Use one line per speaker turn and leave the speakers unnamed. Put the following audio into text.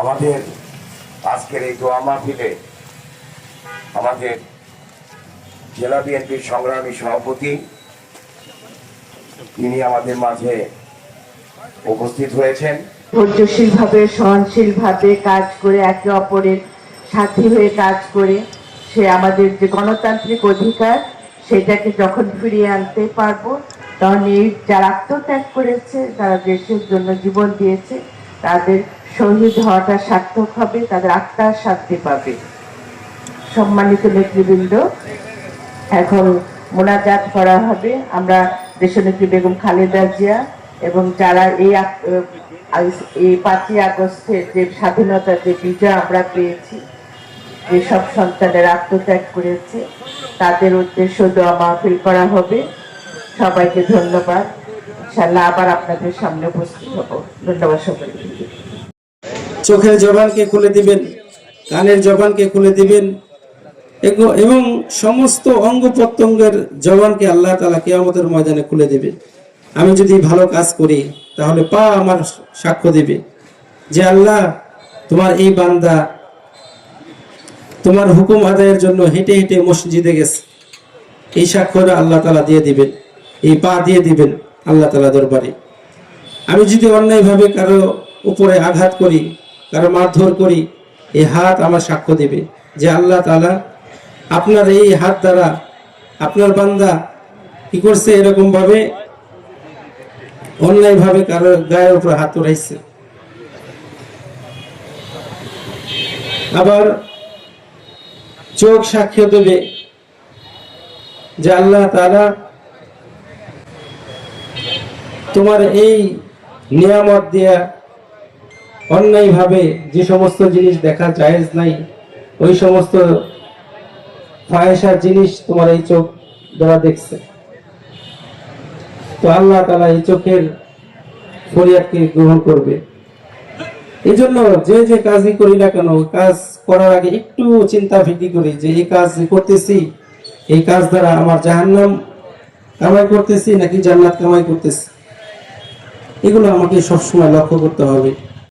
আমাদের আজকের এই দোয়া মাহফিলে আমাদের জেলা বিএনপির সংগ্রামী সভাপতি, তিনি আমাদের মাঝে উপস্থিত হয়েছেন।
ধৈর্যশীলভাবে, সহনশীলভাবে কাজ করে, একে অপরের সাথী হয়ে কাজ করে, সে আমাদের যে গণতান্ত্রিক অধিকার, সেটাকে যখন ফিরিয়ে আনতে পারব তখন এই যারা আত্মত্যাগ করেছে তারা দেশের জন্য জীবন দিয়েছে, তাদের শহীদ হওয়াটা সার্থক হবে, তাদের আত্মার শান্তি পাবে। সম্মানিত নেতৃবৃন্দ, এখন মোনাজাত করা হবে। আমরা দেশনেত্রী বেগম খালেদা জিয়া এবং যারা এই এই পাঁচই আগস্টের যে স্বাধীনতার যে বিজয় আমরা পেয়েছি যেসব সন্তানের আত্মত্যাগ করেছে, তাদের উদ্দেশ্য দোয়া মাহফিল করা হবে। সবাইকে ধন্যবাদ। ইনশাল্লাহ আবার আপনাদের সামনে উপস্থিত হব। ধন্যবাদ সবাইকে
চোখের জবানকে খুলে দিবেন, কানের জবানকে খুলে দিবেন এবং সমস্ত অঙ্গ প্রত্যঙ্গের জবানকে আল্লাহ তালা কেয়ামতের ময়দানে খুলে দিবে। আমি যদি ভালো কাজ করি, তাহলে পা আমার সাক্ষ্য দিবে যে আল্লাহ, তোমার এই বান্দা তোমার হুকুম আদায়ের জন্য হেঁটে হেঁটে মসজিদে গেছে। এই সাক্ষ্যটা আল্লাহ তালা দিয়ে দিবেন। এই পা দিয়ে দিবেন আল্লাহ তালা দরবারে। আমি যদি অন্যায়ভাবে কারও উপরে আঘাত করি, কারও মারধর করি, এই হাত আমার সাক্ষ্য দেবে যে আল্লাহ তালা আপনার এই হাত দ্বারা আপনার বান্দা কি করছে এরকম ভাবে অন্যায়ভাবে কারও গায়ের উপর হাত উঠাইছে আবার চোখ সাক্ষ্য দেবে যে আল্লাহ তালা তোমার এই নিয়ামত দিয়া অন্যায়ভাবে যে সমস্ত জিনিস দেখা জায়েজ নাই, ওই সমস্ত ফায়সার জিনিস তোমার এই চোখ দ্বারা দেখছে। তো আল্লাহ তালা এই চোখের ফরিয়াদকে গ্রহণ করবে। এই জন্য যে যে কাজই করি না কেন, কাজ করার আগে একটু চিন্তা ভীতি করি যে এই কাজ করতেছি, এই কাজ দ্বারা আমার জাহান্নাম কামাই করতেছি নাকি জান্নাত কামাই করতেছি? এগুলো আমাকে সবসময় লক্ষ্য করতে হবে।